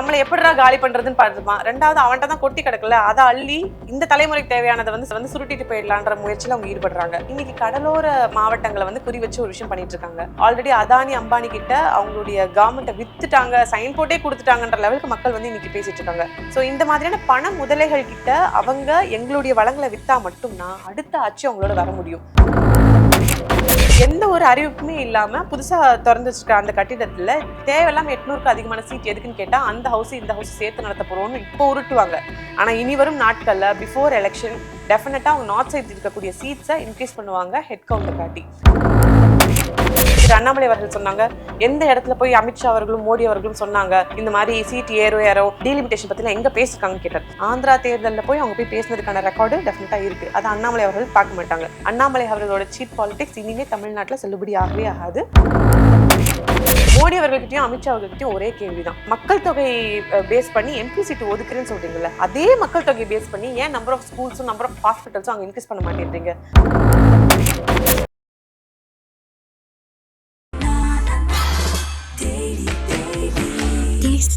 நம்மளை எப்படிடா காலி பண்றதுன்னு பார்த்துப்பான் ரெண்டாவது அவன்கிட்ட தான் கொட்டி கிடக்கல. அதை அள்ளி இந்த தலைமுறைக்கு தேவையானதை வந்து வந்து சுருட்டிட்டு போயிடலான்ற முயற்சியில் அவங்க ஈடுபடுறாங்க. இன்னைக்கு கடலோர மாவட்டங்களை வந்து குறி வச்சு ஒரு விஷயம் பண்ணிட்டு இருக்காங்க. ஆல்ரெடி அதானி அம்பானி கிட்ட அவங்களுடைய கவர்மெண்ட்டை வித்துட்டாங்க சைன் போட்டே கொடுத்துட்டாங்கன்ற லெவலுக்கு மக்கள் வந்து இன்னைக்கு பேசிட்டு இருக்காங்க. ஸோ இந்த மாதிரியான பண முதலைகள் கிட்ட அவங்க எங்களுடைய வளங்களை வித்தா மட்டும்தான் அடுத்த ஆட்சி அவங்களோட வர முடியும். எந்த ஒரு அறிவிப்புமே இல்லாமல் புதுசாக திறந்து வச்சிருக்க அந்த கட்டிடத்தில் தேவையில்லாம எட்நூறுக்கு அதிகமான சீட் எதுக்குன்னு கேட்டால் அந்த ஹவுஸ் இந்த ஹவுஸ் சேர்த்து நடத்த போகிறோம்னு இப்போ உருட்டுவாங்க. ஆனால் இனி வரும் நாட்களில் பிஃபோர் எலெக்ஷன் டெஃபினட்டாக அவங்க நார்த் சைட் இருக்கக்கூடிய சீட்ஸை இன்க்ரீஸ் பண்ணுவாங்க ஹெட் கவுண்டை காட்டி. திரு அண்ணாமலை அவர்கள் சொன்னாங்க எந்த இடத்துல போய் அமித்ஷா அவர்களும் மோடி அவர்களும் சொன்னாங்க இந்த மாதிரி சீட் ஏறோ ஏறோ டீலிமிட்டேஷன் பத்திலாம் எங்க பேசிருக்காங்க? கேட்டார். ஆந்திரா தேர்தலில் போய் அவங்க போய் பேசினதுக்கான ரெக்கார்டு டெஃபினட்டா இருக்கு. அது அண்ணாமலை அவர்கள் பார்க்க மாட்டாங்க. அண்ணாமலை அவர்களோட சீட் பாலிடிக்ஸ் இனிமே தமிழ்நாட்டில் செல்லுபடி ஆகவே ஆகாது. மோடி அவர்கள்கிட்டயும் அமித்ஷா அவர்கள்கிட்டயும் ஒரே கேள்விதான். மக்கள் தொகை பேஸ் பண்ணி எம்பி சீட் ஒதுக்குறேன்னு சொல்றீங்கல்ல அதே மக்கள் தொகை பேஸ் பண்ணி ஏன் நம்பர் ஆஃப் ஸ்கூல்ஸும் நம்பர் ஆஃப் ஹாஸ்பிட்டல்ஸும் அங்கே இன்க்ரீஸ் பண்ண மாட்டேன்றீங்க?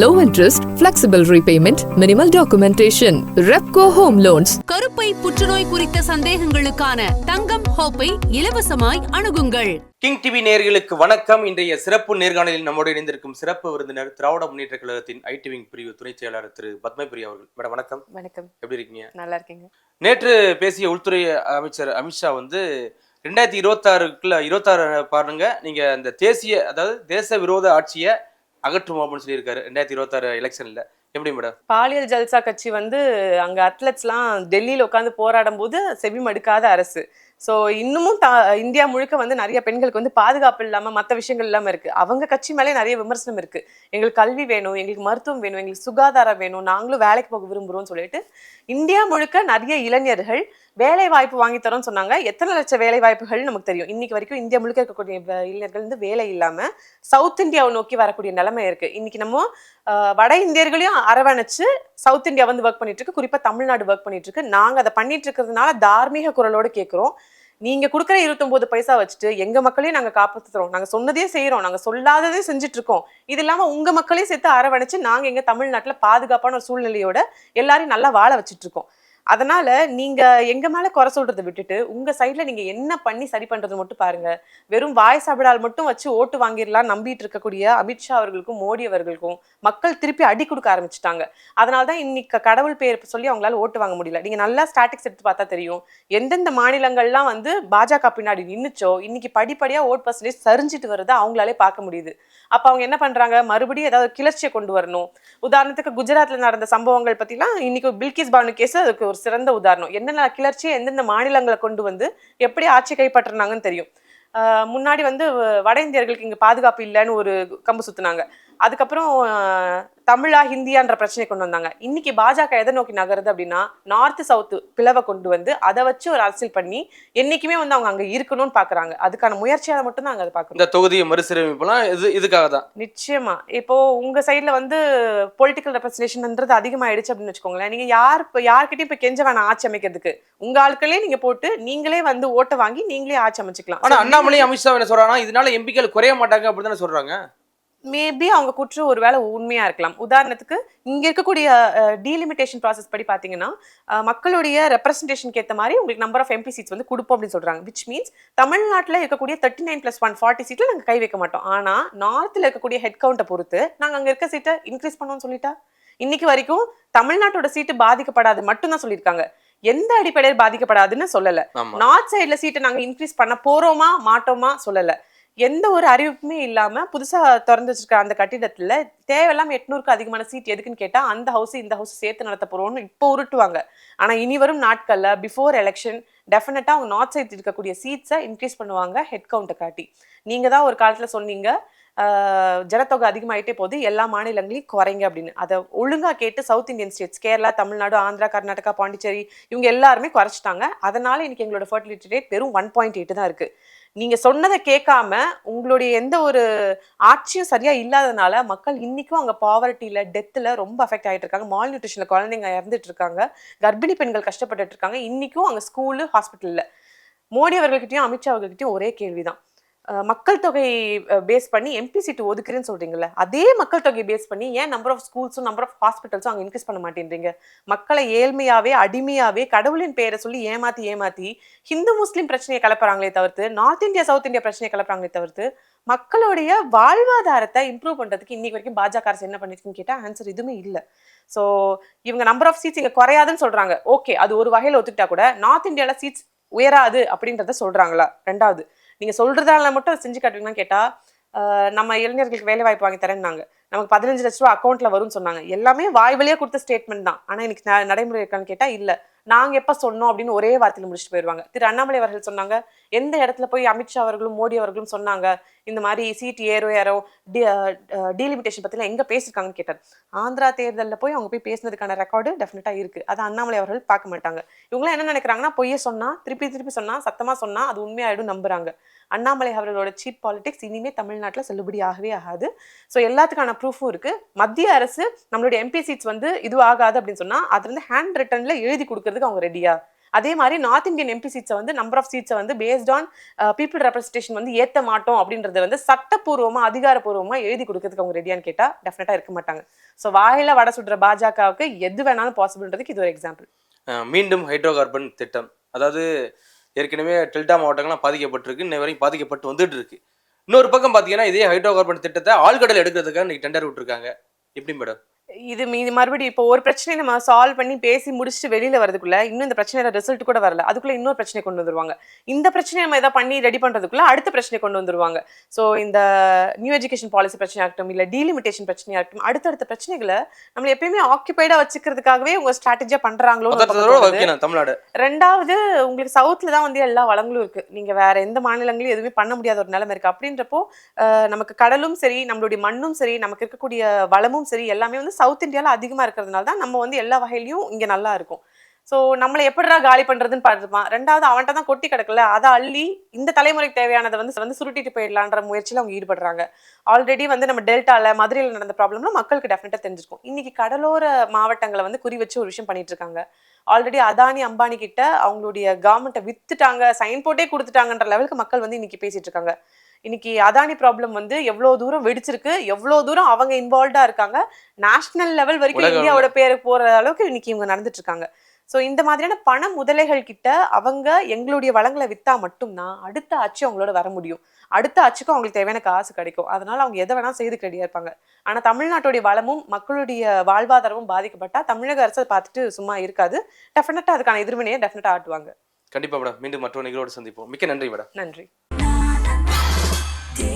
Low interest, flexible repayment, minimal documentation. Repco Home Loans. கருப்பை புற்றுநோய் குறித்த சந்தேகங்களுக்கான தங்கம் ஹோப்பை இலவசமாய் அணுகுங்கள். கிங் டிவி நேயர்களுக்கு வணக்கம். இன்றைய சிறப்பு நேர்காணலில் நம்மோடு இணைந்திருக்கும் சிறப்பு விருந்தினர் திராவிட முன்னேற்ற கழகத்தின் ஐடி விங் பிரிவு துணைச் செயலாளர் திரு பத்மபிரியா அவர்கள். மேடம் வணக்கம். வணக்கம். எப்படி இருக்கீங்க? நல்லா இருக்கீங்க. நேற்று பேசிய உள்துறை அமைச்சர் அமித்ஷா வந்து ரெண்டாயிரத்தி இருபத்தாறுக்குள்ள இருபத்தாறு பாருங்க நீங்க அந்த தேசிய அதாவது தேச விரோத ஆட்சியை அகற்றுவோம் அப்படின்னு சொல்லியிருக்காரு. ரெண்டாயிரத்தி இருபத்தாறு எலெக்ஷனில். எப்படி மேடம்? பாலியல் ஜல்சா கட்சி வந்து அங்கே அத்லெட்ஸ்லாம் டெல்லியில் உட்காந்து போராடும் போது செவி மடுக்காத அரசு. ஸோ இன்னமும் தா இந்தியா முழுக்க வந்து நிறைய பெண்களுக்கு வந்து பாதுகாப்பு இல்லாமல் மற்ற விஷயங்கள் இல்லாமல் இருக்குது அவங்க கட்சி மேலே நிறைய விமர்சனம் இருக்குது எங்களுக்கு கல்வி வேணும் எங்களுக்கு மருத்துவம் வேணும் எங்களுக்கு சுகாதாரம் வேணும் நாங்களும் வேலைக்கு போக விரும்புகிறோம்னு சொல்லிட்டு இந்தியா முழுக்க நிறைய இளைஞர்கள் வேலை வாய்ப்பு வாங்கி தரோம்னு சொன்னாங்க. எத்தனை லட்சம் வேலை வாய்ப்புகள் நமக்கு தெரியும். இன்னைக்கு வரைக்கும் இந்தியா முழுக்க இருக்கக்கூடிய இளைஞர்கள் வந்து வேலை இல்லாம சவுத் இந்தியாவை நோக்கி வரக்கூடிய நிலைமை இருக்கு. இன்னைக்கு நம்ம வட இந்தியர்களையும் அரவணைச்சு சவுத் இந்தியா வந்து ஒர்க் பண்ணிட்டு இருக்கு. குறிப்பா தமிழ்நாடு ஒர்க் பண்ணிட்டு இருக்கு. நாங்க அதை பண்ணிட்டு இருக்கிறதுனால தார்மீக குரலோட கேட்கிறோம் நீங்க கொடுக்குற இருபத்தொன்பது பைசா வச்சுட்டு எங்க மக்களையும் நாங்க காப்பாத்துறோம். நாங்க சொன்னதே செய்யறோம் நாங்க சொல்லாததே செஞ்சுட்டு இருக்கோம். இது இல்லாம உங்க மக்களையும் சேர்த்து அரவணைச்சு நாங்க எங்க தமிழ்நாட்டுல பாதுகாப்பான ஒரு சூழ்நிலையோட எல்லாரையும் நல்லா வாழ வச்சுட்டு இருக்கோம். அதனால நீங்க எங்க மேல குறை சொல்றதை விட்டுட்டு உங்க சைட்ல நீங்க என்ன பண்ணி சரி பண்றது மட்டும் பாருங்க. வெறும் வாய் சாப்பிடால் மட்டும் வச்சு ஓட்டு வாங்கிடலாம் நம்பிட்டு இருக்கக்கூடிய அமித்ஷா அவர்களுக்கும் மோடி அவர்களுக்கும் மக்கள் திருப்பி அடி கொடுக்க ஆரம்பிச்சிட்டாங்க. அதனால தான் இன்னைக்கு கடவுள் பேர் சொல்லி அவங்களால ஓட்டு வாங்க முடியல. நீங்க நல்லா ஸ்டாட்டிக்ஸ் எடுத்து பார்த்தா தெரியும். எந்தெந்த மாநிலங்கள்லாம் வந்து பாஜக பின்னாடி நின்றுச்சோ இன்னைக்கு படிப்படியா ஓட் பர்சன்டேஜ் சரிஞ்சிட்டு வருது அவங்களாலே பார்க்க முடியுது. அப்ப அவங்க என்ன பண்றாங்க? மறுபடியும் ஏதாவது கிளர்ச்சியை கொண்டு வரணும். உதாரணத்துக்கு குஜராத்ல நடந்த சம்பவங்கள் பத்திலாம் இன்னைக்கு பில்கிஸ் பானு கேஸ் அதுக்கு ஒரு சிறந்த உதாரணம். என்னென்ன கிளர்ச்சியை எந்தெந்த மாநிலங்களை கொண்டு வந்து எப்படி ஆட்சி கைப்பற்றினாங்கன்னு தெரியும். ஆஹ் முன்னாடி வந்து வட இந்தியர்களுக்கு இங்க பாதுகாப்பு இல்லைன்னு ஒரு கம்பு சுத்துனாங்க. அதுக்கப்புறம் தமிழா ஹிந்தியான்ற பிரச்சனை கொண்டு வந்தாங்க. இன்னைக்கு பாஜக எதை நோக்கி நகருது அப்படின்னா நார்த் சவுத் பிளவை கொண்டு வந்து அதை வச்சு ஒரு அரசியல் பண்ணி என்னைக்குமே வந்து அவங்க அங்க இருக்கணும்னு பாக்குறாங்க. அதுக்கான முயற்சியால மட்டும் தான் அங்க அதை பாக்குறோம் இந்த தொகுதியை மறுசீரமைப்புலாம் இது இதுக்காக தான் நிச்சயமா. இப்போ உங்க சைடுல வந்து பொலிட்டிக்கல் ரெப்ரஸன்டேஷன்ன்றது அதிகமாயிடுச்சு அப்படின்னு வச்சுக்கோங்களேன். நீங்க யார் இப்போ யார்கிட்டயும் இப்போ கெஞ்ச வேணாம் ஆட்சி அமைக்கிறதுக்கு. உங்க ஆட்களே நீங்க போட்டு நீங்களே வந்து ஓட்டை வாங்கி நீங்களே ஆட்சி அமைச்சுக்கலாம். ஆனா அண்ணாமலை அமித்ஷா என்ன சொல்றாங்கன்னா இதனால எம்பிக்கள் குறைய மாட்டாங்க அப்படின்னு தானே சொல்றாங்க? மேபி அவங்க குற்றம் ஒருவேளை உண்மையா இருக்கலாம். உதாரணத்துக்கு இங்க இருக்கக்கூடிய டீலிமிட்டேஷன் ப்ராசஸ் படி பாத்தீங்கன்னா அஹ், மக்களுடைய ரெப்ரஸன்டேஷனுக்கு ஏத்த மாதிரி உங்களுக்கு நம்பர் ஆஃப் எம்பி சீட்ஸ் வந்து கொடுப்போம் அப்படின்னு சொல்றாங்க. விச் மீன்ஸ் தமிழ்நாட்டுல இருக்கக்கூடிய thirty nine plus one forty சீட்ல நாங்க கை வைக்க மாட்டோம். ஆனா நார்த்ல இருக்கக்கூடிய ஹெட் கவுண்ட்டை பொறுத்து நாங்க அங்க இருக்க சீட்டை இன்க்ரீஸ் பண்ணுவோம்னு சொல்லிட்டா? இன்னைக்கு வரைக்கும் தமிழ்நாட்டோட சீட்டு பாதிக்கப்படாது மட்டும்தான் சொல்லியிருக்காங்க. எந்த அடிப்படையில் பாதிக்கப்படாதுன்னு சொல்லல. நார்த் சைடுல சீட்டை நாங்க இன்க்ரீஸ் பண்ண போறோமா மாட்டோமா சொல்லல. எந்த ஒரு அறிவிப்புமே இல்லாமல் புதுசாக திறந்து வச்சிருக்க அந்த கட்டிடத்தில் தேவையில்லாம எட்நூறுக்கு அதிகமான சீட் எதுக்குன்னு கேட்டால் அந்த ஹவுஸ் இந்த ஹவுஸ் சேர்த்து நடத்த போகிறோம்னு இப்போ உருட்டுவாங்க. ஆனால் இனி வரும் நாட்களில் பிஃபோர் எலெக்ஷன் டெஃபினட்டாக அவங்க நார்த் சைட் இருக்கக்கூடிய சீட்ஸை இன்க்ரீஸ் பண்ணுவாங்க ஹெட் கவுண்ட்டை காட்டி. நீங்கள் தான் ஒரு காலத்தில் சொன்னீங்க ஜனத்தொகை அதிகமாகிட்டே போகுது எல்லா மாநிலங்களையும் குறைங்க அப்படின்னு. அதை ஒழுங்கா கேட்டு south Indian states Kerala Tamil Nadu Andhra Karnataka Pondicherry இவங்க எல்லாருமே குறைச்சிட்டாங்க. அதனால இன்னைக்கு எங்களோட ஃபர்டிலிட்டி ரேட் வெறும் ஒன் பாயிண்ட் எயிட் தான் இருக்குது நீங்க சொன்னதை கேட்காம உங்களுடைய எந்த ஒரு ஆட்சியும் சரியா இல்லாதனால மக்கள் இன்னைக்கும் அங்க பாவர்ட்டியில டெத்துல ரொம்ப அஃபெக்ட் ஆயிட்டு இருக்காங்க. மால் நியூட்ரிஷன்ல குழந்தைங்க இறந்துட்டு இருக்காங்க. கர்ப்பிணி பெண்கள் கஷ்டப்பட்டுட்டு இருக்காங்க. இன்னைக்கும் அங்க ஸ்கூலு ஹாஸ்பிட்டல்ல மோடி அவர்கள்கிட்டயும் அமித்ஷா அவர்கள்கிட்டயும் ஒரே கேள்விதான். மக்கள் தொகை பேஸ் பண்ணி எம்பி சீட்டு ஒதுக்குறேன்னு சொல்றீங்கல்ல அதே மக்கள் தொகை பேஸ் பண்ணி ஏன் நம்பர் ஆஃப் ஸ்கூல்ஸும் நம்பர் ஆஃப் ஹாஸ்பிட்டல்ஸும் அங்கே இன்க்ரீஸ் பண்ண மாட்டேன்றீங்க? மக்களை ஏழ்மையாகவே அடிமையாகவே கடவுளின் பெயரை சொல்லி ஏமாற்றி ஏமாற்றி ஹிந்து முஸ்லீம் பிரச்சனையை கலப்புறாங்களே தவிர்த்து நார்த் இந்தியா சவுத் இந்தியா பிரச்சனையை கலப்புறாங்களே தவிர்த்து மக்களுடைய வாழ்வாதாரத்தை இம்ப்ரூவ் பண்ணுறதுக்கு இன்னைக்கு வரைக்கும் பாஜக அரசு என்ன பண்ணிருக்குன்னு கேட்டால் ஆன்சர் எதுவுமே இல்லை. ஸோ இவங்க நம்பர் ஆஃப் சீட்ஸ் இங்கே குறையாதுன்னு சொல்கிறாங்க ஓகே அது ஒரு வகையில் ஒத்துக்கிட்டா கூட நார்த் இந்தியாவில் சீட்ஸ் உயராது அப்படின்றத சொல்கிறாங்களா ரெண்டாவது நீங்கள் சொல்கிறதால மட்டும் செஞ்சு காட்டுவீங்கன்னு கேட்டால் நம்ம இளைஞர்களுக்கு வேலை வாய்ப்பு வாங்கி தரேன்னாங்க. நமக்கு பதினஞ்சு லட்ச ரூபா அக்கௌண்ட்ல வரும்னு சொன்னாங்க. எல்லாமே வாய் வழியா கொடுத்த ஸ்டேட்மெண்ட் தான். ஆனா எனக்கு நடைமுறை இருக்கான்னு கேட்டா இல்ல. நாங்க எப்ப சொன்னோம் அப்படின்னு ஒரே வார்த்தையில முடிச்சுட்டு போயிருவாங்க. திரு அண்ணாமலை அவர்கள் சொன்னாங்க எந்த இடத்துல போய் அமித்ஷா அவர்களும் மோடி அவர்களும் சொன்னாங்க இந்த மாதிரி சீட் ஏறோ ஏறோ டீலிமிட்டேஷன் பற்றிலாம் எங்க பேசியிருக்காங்கன்னு கேட்டார். ஆந்திரா தேர்தலில் போய் அவங்க போய் பேசினதுக்கான ரெக்கார்டு டெஃபினட்டா இருக்கு. அது அண்ணாமலை அவர்கள் பார்க்க மாட்டாங்க. இவங்களாம் என்ன நினைக்கிறாங்கன்னா பொய்ய சொன்னா திருப்பி திருப்பி சொன்னா சத்தமா சொன்னா அது உண்மையாயிடும் நம்புறாங்க. அண்ணாமலை அவர்களோட சீப் பாலிடிக்ஸ் இனிமே தமிழ்நாட்டில் செல்லுபடி ஆகவே ஆகாது. ஸோ எல்லாத்துக்கான ப்ரூஃபும் இருக்குது மத்திய அரசு நம்மளுடைய எம்பி சீட்ஸ் வந்து இது ஆகாது அப்படின்னு சொன்னால் அது வந்து ஹேண்ட் ரிட்டனில் எழுதி கொடுக்கறதுக்கு அவங்க ரெடியா அதே மாதிரி நார்த் இந்தியன் எம்பி சீட்ஸை வந்து நம்பர் ஆஃப் சீட்ஸை வந்து பேஸ்ட் ஆன் பீப்புள் ரெப்ரஸன்டேஷன் வந்து ஏற்ற மாட்டோம் அப்படின்றத வந்து சட்டப்பூர்வமாக அதிகாரப்பூர்வமாக எழுதி கொடுக்கறதுக்கு அவங்க ரெடியான்னு கேட்டால் டெஃபினட்டாக இருக்க மாட்டாங்க. ஸோ வாயில வடை சுடுற பாஜகவுக்கு எது வேணாலும் பாசிபிள்ன்றதுக்கு இது ஒரு எக்ஸாம்பிள் மீண்டும் ஹைட்ரோ கார்பன் திட்டம். அதாவது ஏற்கனவே டெல்டா மாவட்டங்கள்லாம் பாதிக்கப்பட்டிருக்கு. இன்ன வரைக்கும் பாதிக்கப்பட்டு வந்துட்டு இருக்கு இன்னொரு பக்கம் பார்த்தீங்கன்னா இதே ஹைட்ரோ கார்பன் திட்டத்தை ஆழ்கடல் எடுக்கிறதுக்காக இன்னைக்கு டெண்டர் விட்டுருக்காங்க. எப்படி மேடம் இது இது மறுபடியும் இப்போ ஒரு பிரச்சனையை நம்ம சால்வ் பண்ணி பேசி முடிச்சுட்டு வெளியில வரதுக்குள்ள இன்னும் இந்த பிரச்சனையோட ரிசல்ட் கூட வரல. அதுக்குள்ள இன்னொரு பிரச்சனை கொண்டு வந்துருவாங்க. இந்த பிரச்சனையை நம்ம எதாவது பண்ணி ரெடி பண்றதுக்குள்ள அடுத்த பிரச்சனை கொண்டு வந்துருவாங்க. ஸோ இந்த நியூ எஜுகேஷன் பாலிசி பிரச்சனையா இருக்கட்டும் இல்ல டீலிமிட்டேஷன் பிரச்சனையா இருக்கட்டும் அடுத்தடுத்த பிரச்சனைகளை நம்ம எப்பயுமே ஆக்கியபைடா வச்சுக்கிறதுக்காகவே உங்க ஸ்ட்ராட்டஜியா பண்றாங்களோ தமிழ்நாடு. ரெண்டாவது உங்களுக்கு சவுத்துல தான் வந்து எல்லா வளங்களும் இருக்கு. நீங்க வேற எந்த மாநிலங்களையும் எதுவுமே பண்ண முடியாத ஒரு நிலைமை இருக்கு. அப்படின்றப்போ நமக்கு கடலும் சரி நம்மளுடைய மண்ணும் சரி நமக்கு இருக்கக்கூடிய வளமும் சரி எல்லாமே வந்து சவுத் இந்தியாவில் அதிகமாக இருக்கிறதுனால தான் நம்ம வந்து எல்லா வகையிலையும் இங்கே நல்லா இருக்கும். ஸோ நம்மளை எப்படிடா காலி பண்ணுறதுன்னு பார்த்துப்பான் ரெண்டாவது அவன்கிட்ட தான் கொட்டி கிடக்கல. அதை அள்ளி இந்த தலைமுறைக்கு தேவையானதை வந்து வந்து சுருட்டிட்டு போயிடலான்ற முயற்சியில் அவங்க ஈடுபடுறாங்க. ஆல்ரெடி வந்து நம்ம டெல்டால மதுரையில் நடந்த ப்ராப்ளம்லாம் மக்களுக்கு டெஃபினட்டாக தெரிஞ்சிருக்கும். இன்னைக்கு கடலோர மாவட்டங்களை வந்து குறி வச்சு ஒரு விஷயம் பண்ணிட்டு இருக்காங்க. ஆல்ரெடி அதானி அம்பானி கிட்ட அவங்களுடைய கவர்மெண்ட்டை வித்துட்டாங்க சைன் போட்டே கொடுத்துட்டாங்கன்ற லெவலுக்கு மக்கள் வந்து இன்னைக்கு பேசிட்டு இருக்காங்க. இன்னைக்கு அதானி ப்ராப்ளம் வந்து எவ்வளோ தூரம் வெடிச்சிருக்கு எவ்வளோ தூரம் அவங்க இன்வால்வ்டா இருக்காங்க நேஷனல் லெவல் வரைக்கும் இந்தியாவோட பேரு போற அளவுக்கு இன்னைக்கு இவங்க நடந்துட்டு இருக்காங்க. ஸோ இந்த மாதிரியான பண முதலைகள் கிட்ட அவங்க எங்களுடைய வளங்களை வித்தா மட்டும்தான் அடுத்த ஆட்சி அவங்களோட வர முடியும். அடுத்த ஆட்சிக்கும் அவங்களுக்கு தேவையான காசு கிடைக்கும். அதனால அவங்க எதை வேணா செய்து ரெடியா இருப்பாங்க. ஆனா தமிழ்நாட்டுடைய வளமும் மக்களுடைய வாழ்வாதாரமும் பாதிக்கப்பட்டா தமிழக அரசு பார்த்துட்டு சும்மா இருக்காது. டெஃபினட்டா அதுக்கான எதிர்வினையை டெஃபினட்டா ஆட்டுவாங்க. கண்டிப்பா மேடம். மீண்டும் மற்றொரு நிகழ்வோடு சந்திப்போம். மிக்க நன்றி மேடம். நன்றி.